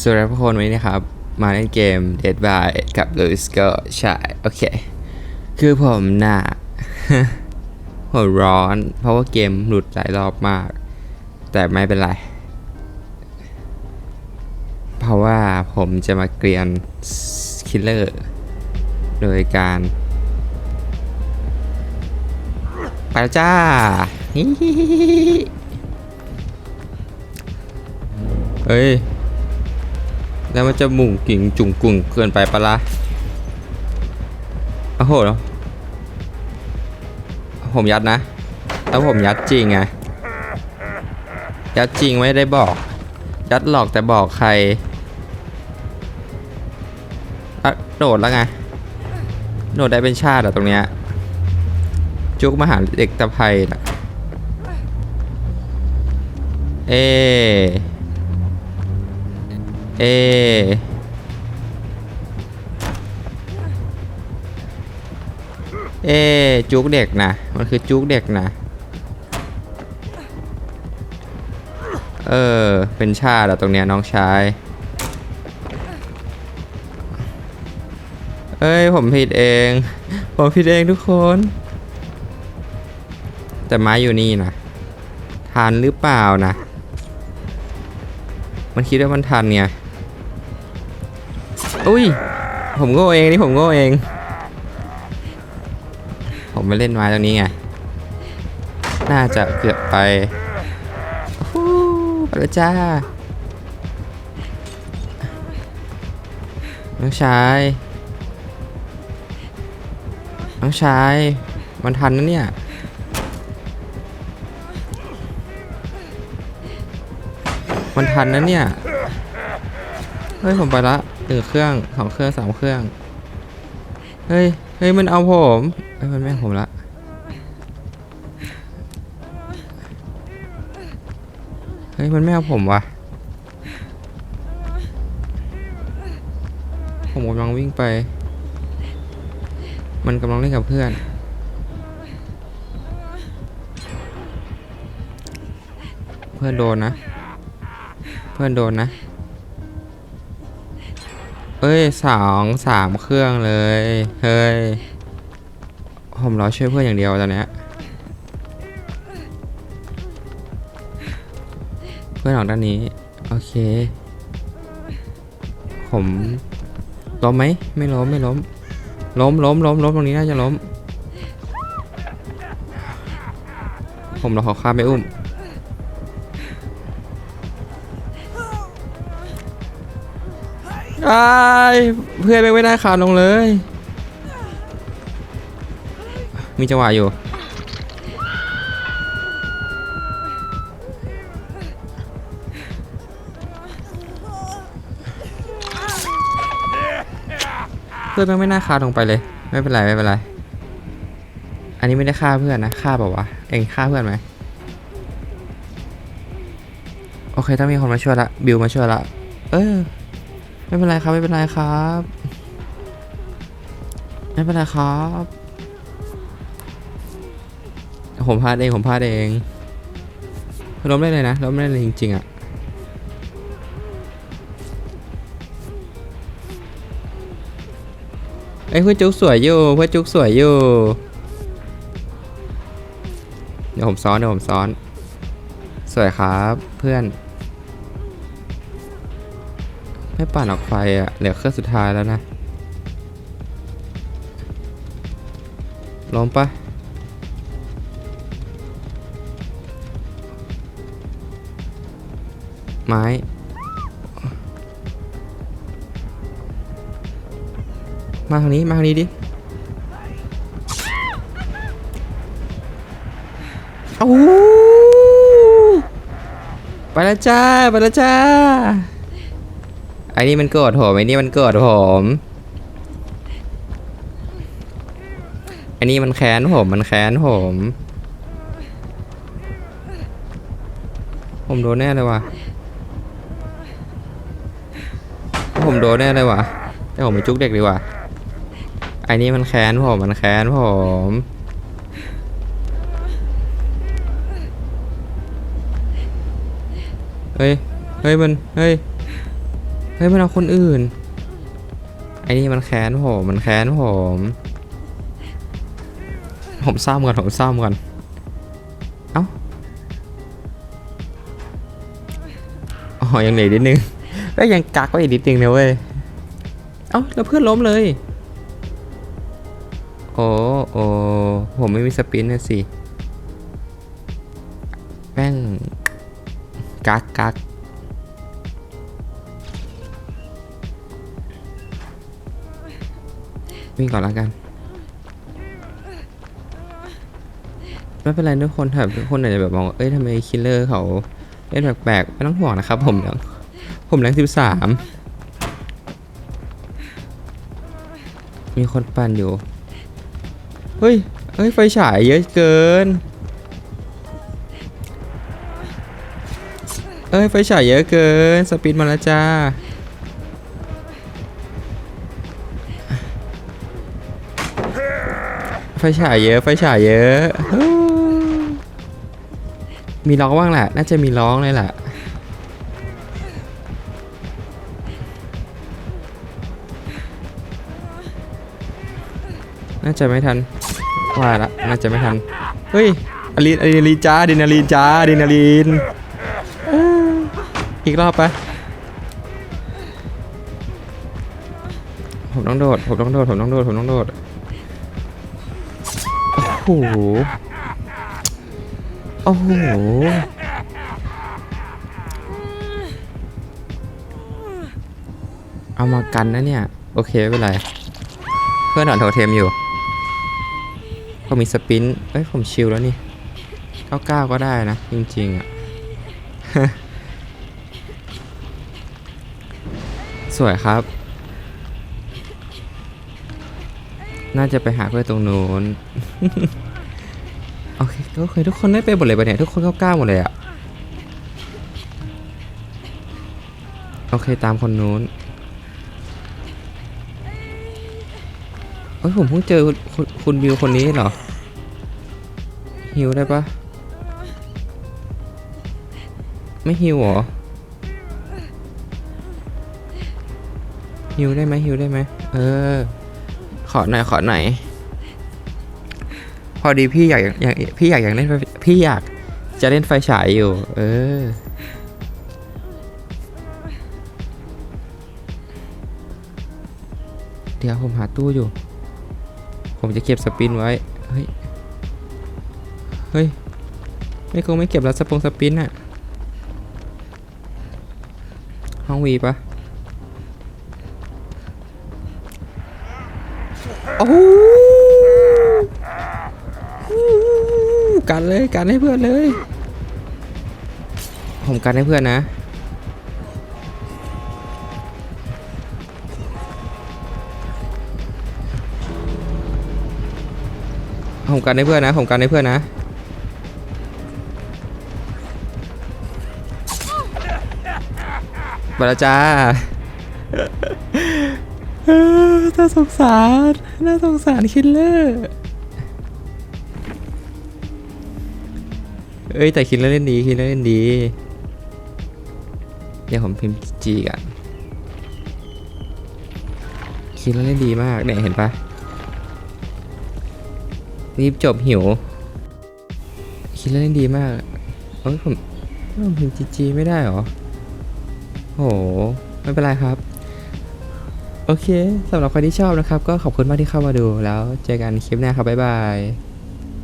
สวัสดีทุกคนวันนี้นะครับ มาเล่นเกม Dead by กับลุยส์ก็ใช่ โอเค คือผมหน่ะหัวร้อน เพราะว่าเกมหลุดหลายรอบมาก แต่ไม่เป็นไร เพราะว่าผมจะมาเกลียนคิลเลอร์ โดยการ ไปแล้วจ้าเฮ้ย แล้วมันจะมุ่งกิ่งจุ่งกุ่งเกินไปปะละโอ้โหผมยัดนะแล้วผมยัดจริงไงยัดจริงไม่ได้บอก ยัดหลอกแต่บอกใครโดดแล้วไงโดดได้เป็นชาติอะตรงเนี้ยจุกมหาเด็กตะไพนะเอ เอเอจุกเด็กนะมันคือจุกเด็กนะเออ เป็นชาติอะตรงเนี้ยน้องชายเอ้ย ผมผิดเอง ผมผิดเองทุกคน แต่ไม้อยู่นี่นะทันหรือเปล่านะ มันคิดว่ามันทันไง อุ้ย ผมโง่เองนี่ผมโง่เอง ผมมาเล่นไม้ตรงนี้ไง น่าจะเกือบไปฮู้ไปแล้วจ้าน้องชาย น้องชาย มันทันนะเนี่ย มันทันนะเนี่ย เฮ้ย ผมไปละ หนึ่งเครื่องสองเครื่องสามเครื่อง เฮ้ย เฮ้ย มันเอาผมเฮ้ยมันไม่เอาผมละเฮ้ย มันไม่เอาผมวะผมกำลังวิ่งไป มันกำลังเล่นกับเพื่อน เพื่อนโดนนะ เพื่อนโดนนะ เอ้ยสองสามเครื่องเลย เฮ้ย ผมรอช่วยเพื่อนอย่างเดียวตอนเนี้ยเพื่อนออกด้านนี้ โอเค ผมล้มไหมไม่ล้มไม่ล้ม ล้มล้มล้มล้มตรงนี้น่าจะล้ม ผมรอขาข้ามไปอุ้ม ไอ้ายเพื่อนไม่งไม่ได้ขาดลงเลย มีจังหวะอยู่ เพื่อนแม่ไม่น่าคาดลงไปเลย ไม่เป็นไรไม่เป็นไร อันนี้ไม่ได้ฆ่าเพื่อนนะฆ่าแบบวะเองฆ่าเพื่อนไหมโอเคถ้ามีคนมาช่วยละบิวมาช่วยละ เออ ไม่เป็นไรครับ ไม่เป็นไรครับ ไม่เป็นไรครับ ผมพลาดเองผมพลาดเองล้มได้เลยนะล้มได้เลยจริงๆอะไอ้เพื่อจุกสวยอยู่เพื่อจุกสวยอยู่เดี๋ยวผมซ้อนเดี๋ยวผมซ้อน สวยครับเพื่อน ไม่ปั่นออกไฟอะเหลือเครื่องสุดท้ายแล้วนะล้มปะไม้มาทางนี้ มาทางนี้ดิโอ้ไปแล้วจ้า ไปแล้วจ้า ไอ้นี่มันโกรธผมไอ้นี่มันโกรธผมไอ้นี่มันแค้นผมมันแค้นผม ผมโดนแน่เลยว่ะผมโดนแน่เลยว่ะแต่ผมไปจุกเด็กดีกว่าไอ้นี่มันแค้นผมมันแค้นผมเฮ้ย เฮ้ยมัน เฮ้ย เฮ้ยมันเอาคนอื่น ไอ้นี่มันแค้นผมมันแค้นผม ผมซ่อมก่อนผมซ่อมก่อน เอ้าอ๋อยังเหลืออกนิดนึงก็ยังกักไว้อีกนิดนึงนะเว้ย เอ้าแล้วเพื่อนล้มเลย โอ้โอ้ผมไม่มีสปินนะสิแป้งกักกัก วิ่งก่อนล้วกัน ไม่เป็นไรทุกคนถ้าทุกคนอาจจะแบบมองว่าเอ้ยทำไมคิลเลอร์เขาเล่นแปลกๆไม่ต้องห่วงนะครับผมยังผมแรงสิบสามมีคนปั่นอยู่ เฮ้ย เฮ้ย ไฟฉายเยอะเกิน เอ้ย ไฟฉายเยอะเกิน สปีดมาแล้วจ้า ไฟฉายเยอะ ไฟฉายเยอะ มีร้องบ้างแหละ น่าจะมีร้องเลยแหละน่าจะไม่ทัน ว่าละ น่าจะไม่ทัน เฮ้ยอะลีนอะลีนลีจ้าดินาลีนจ้าดินาลีน อีกรอบปะผมต้องโดด ผมต้องโดด ผมต้องโดด ผมต้องโดด หโอ้โหเอามากันนะเนี่ย โอเคไม่เป็นไร เพื่อนถอนโทเทมอยู่ผมมีสปินเอ้ย ผมชิลแล้วนี่99ก็ได้นะ จริง ๆ อะ สวยครับ น่าจะไปหาเพื่อนตรงนู้นโอเคโอเคทุกคนได้ไปหมดเลยปะเนี่ยทุกคน99หมดเลยอะโอเคตามคนนู้นเฮ้ยผมเพิ่งเจอคุณคุณคุณบิวคนนี้เหรอฮิวได้ปะไม่ฮิวเหรอฮิวได้ไหมฮิวได้ไหมเออ อหน่อยขอหน่อยพอดีพี่อยากอยากพี่อยากอยากเล่นพี่อยากจะเล่นไฟฉายอยู่ เออ เดี๋ยวผมหาตู้อยู่ ผมจะเก็บสปินไว้ เฮ้ย เฮ้ย ไม่คงไม่เก็บแล้วสปงสปินอะห้องวีปะ โอ้โหกันเลยกันให้เพื่อนเลย ผมกันให้เพื่อนนะ ผมกันให้เพื่อนนะ ผมกันให้เพื่อนนะ บาลจ้า เออน่าสงสารน่าสงสารคิลเลอร์ เอ้ยแต่คิลเลอร์เล่นดีคิลเลอร์เล่นดีเดี๋ยวผมพิมพ์จีกันคิลเลอร์เล่นดีมากเนี่ยเห็นปะรีบจบหิว คิดเลอร์เล่นดีมากเอ้ยผมผมพิมพ์จีจีไม่ได้เหรอโหไม่เป็นไรครับ โอเคสำหรับใครที่ชอบนะครับ ก็ขอบคุณมากที่เข้ามาดูแล้วเจอกันคลิปหน้าครับบ๊ายบาย